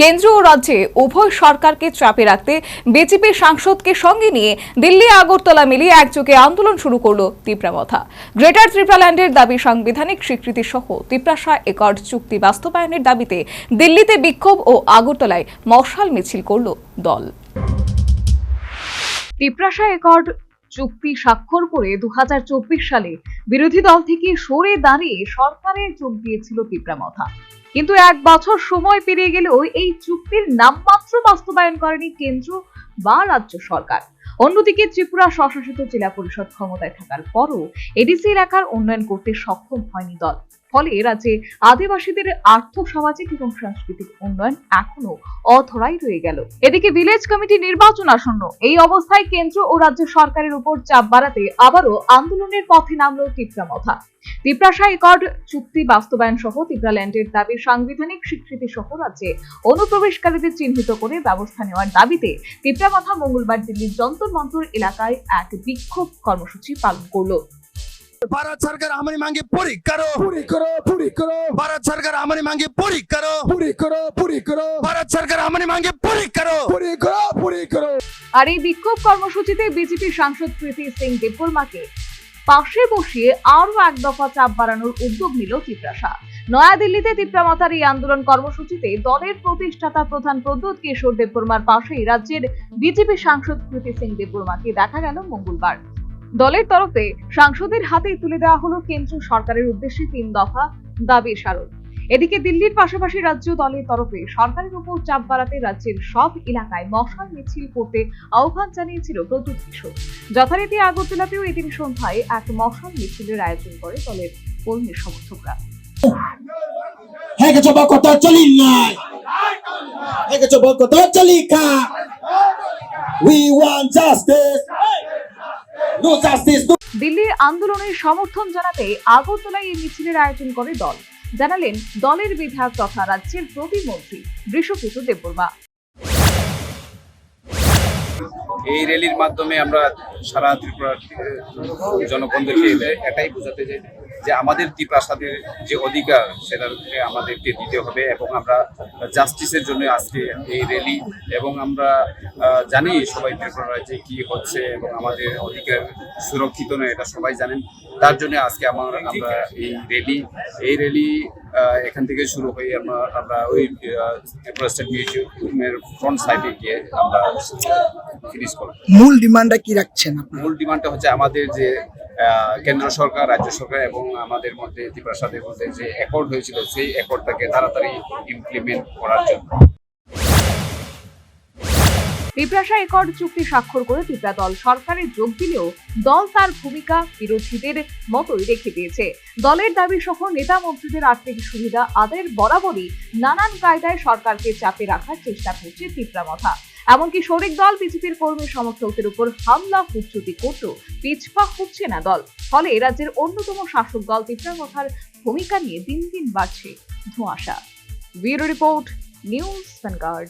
কেন্দ্র ও রাজ্যে উভয় সরকারকে চাপে রাখতে বিজেপি সাংসদকে সঙ্গে নিয়ে দিল্লি, আগরতলা মিলিয়ে একযোগে আন্দোলন শুরু করল তিপ্রামথা গ্রেটার ত্রিপ্রাল্যান্ডের দাবি সাংবিধানিক স্বীকৃতি সহ তিপ্রাসা একর্ড চুক্তি বাস্তবায়নের দাবিতে দিল্লিতে বিক্ষোভ ও আগরতলায় মশাল মিছিল করল দল। তিপ্রাসা একর্ড চুক্তি স্বাক্ষর করে দু হাজার চব্বিশ সালে বিরোধী দল থেকে সরে দাঁড়িয়ে সরকারের যোগ দিয়েছিল তিপ্রামথা কিন্তু এক বছর সময় পেরিয়ে গেলেও এই চুক্তির নামমাত্র বাস্তবায়ন করেনি কেন্দ্র বা রাজ্য সরকার। অন্যদিকে ত্রিপুরা স্বশাসিত জেলা পরিষদ ক্ষমতায় থাকার পরও এডিসি এলাকার উন্নয়ন করতে সক্ষম হয়নি দল। ফলে রাজ্যে আদিবাসীদের আর্থ, সামাজিক এবং সাংস্কৃতিক উন্নয়ন এখনও অধরাই রয়ে গেল। এদিকে ভিলেজ কমিটি নির্বাচন আসন্ন। এই অবস্থায় কেন্দ্র ও রাজ্য সরকারের উপর চাপ বাড়াতে আবারও আন্দোলনের পথে নামল তিপ্রামথা তিপ্রাসা একর্ড চুক্তি বাস্তবায়ন সহ তিপ্রাল্যান্ডের দাবি সাংবিধানিক স্বীকৃতি সহ রাজ্যে অনুপ্রবেশকারীদের চিহ্নিত করে ব্যবস্থা নেওয়ার দাবিতে তিপ্রামথা মঙ্গলবার দিল্লির যন্তর নতুন মন্তর এলাকায় এক বিক্ষোভ কর্মসূচি পালন করল। ভারত সরকার আমার মাঙ্গে পুরি করো। পুরি করো পুরি করো। ভারত সরকার আমার মাঙ্গে পুরি করো। পুরি করো পুরি করো। ভারত সরকার আমার মাঙ্গে পুরি করো। পুরি করো পুরি করো। আর এই বিক্ষোভ কর্মসূচিতে বিজেপি সাংসদ প্রীতি সিং দেববর্মাকে পাশে বসিয়ে আরও এক দফা চাপ বাড়ানোর উদ্যোগ নিল তিপ্রাসা নয়াদিল্লিতে তিপ্রামাতার এই আন্দোলন কর্মসূচিতে দলের প্রতিষ্ঠাতা প্রধান প্রদ্যুৎ কিশোর দেববর্মার পাশেই রাজ্যের বিজেপি সাংসদ কৃতি সিং দেববর্মাকে দেখা গেল মঙ্গলবার। দলের তরফে সাংসদের হাতে তুলে দেওয়া হলো কেন্দ্র সরকারের উদ্দেশ্যে তিন দফা দাবি স্মারক এদিকে দিল্লির পাশাপাশি রাজ্য দলের তরফে সরকারের উপর চাপ বাড়াতে রাজ্যের সব এলাকায় মশাল মিছিল করতে আহ্বান জানিয়েছিল প্রদ্যুৎ কিশোর যথারীতি আগরতলাতেও এদিন সন্ধ্যায় এক মশাল মিছিলের আয়োজন করে দলের কর্মী সমর্থকরা। We want justice. No justice, দিল্লির আন্দোলনের সমর্থন জানাতে আগরতলায় এই মিছিলের আয়োজন করে দল। জানালেন দলের বিধায়ক তথা রাজ্যের প্রতিমন্ত্রী বৃষকিশু দেববর্মা। এই র্যালির মাধ্যমে আমরা সারা ত্রিপুরার জনগণদেরকে এটাই বোঝাতে চাই। যে আমাদের ত্রিপ্রাসাদের যে অধিকার সেটাকে আমাদেরকে দিতে হবে এবং আমরা জাস্টিসের জন্য আজকে এই র্যালি এবং আমরা জানি সবাই ত্রিপুরা রাজ্যে কি হচ্ছে এবং আমাদের অধিকার সুরক্ষিত নয় এটা সবাই জানেন। তার জন্য আজকে আমার আমরা এই র্যালি এই র্যালি এখান থেকে শুরু হয়ে আমরা আমরা ওই ত্রিপুরা স্টেট মিউজিয়ামের ফ্রন্ট সাইডে গিয়ে আমরা ফিনিশ করব মূল ডিমান্ডটা কি রাখছেন মূল ডিমান্ডটা হচ্ছে আমাদের যে কেন্দ্র সরকার, রাজ্য সরকার এবং আমাদের মধ্যে, ত্রিপ্রাসাদের মধ্যে যে অ্যাকর্ড হয়েছিল, সেই অ্যাকর্ডটাকে তাড়াতাড়ি ইমপ্লিমেন্ট করার জন্য। তিপ্রাসা একর্ড চুক্তি স্বাক্ষর করে তিপ্রা দল সরকারে যোগ দিলেও দল তার ভূমিকা বিরোধীদের মতোই রেখে দিয়েছে। দলের দাবি সহ নেতা মন্ত্রীদের আর্থিক সুবিধা আদায়ের বরাবরই নানান কায়দায় সরকারকে চাপে রাখার চেষ্টা করছে তিপ্রামথা এমনকি শরিক দল বিজেপির কর্মী সমর্থকদের উপর হামলা হুচ্চুতি করতেও পিছপা হচ্ছে না দল। ফলে রাজ্যের অন্যতম শাসক দল তিপ্রামথার ভূমিকা নিয়ে দিন দিন বাড়ছে ধোঁয়াশা। Bureau report, news vanguard.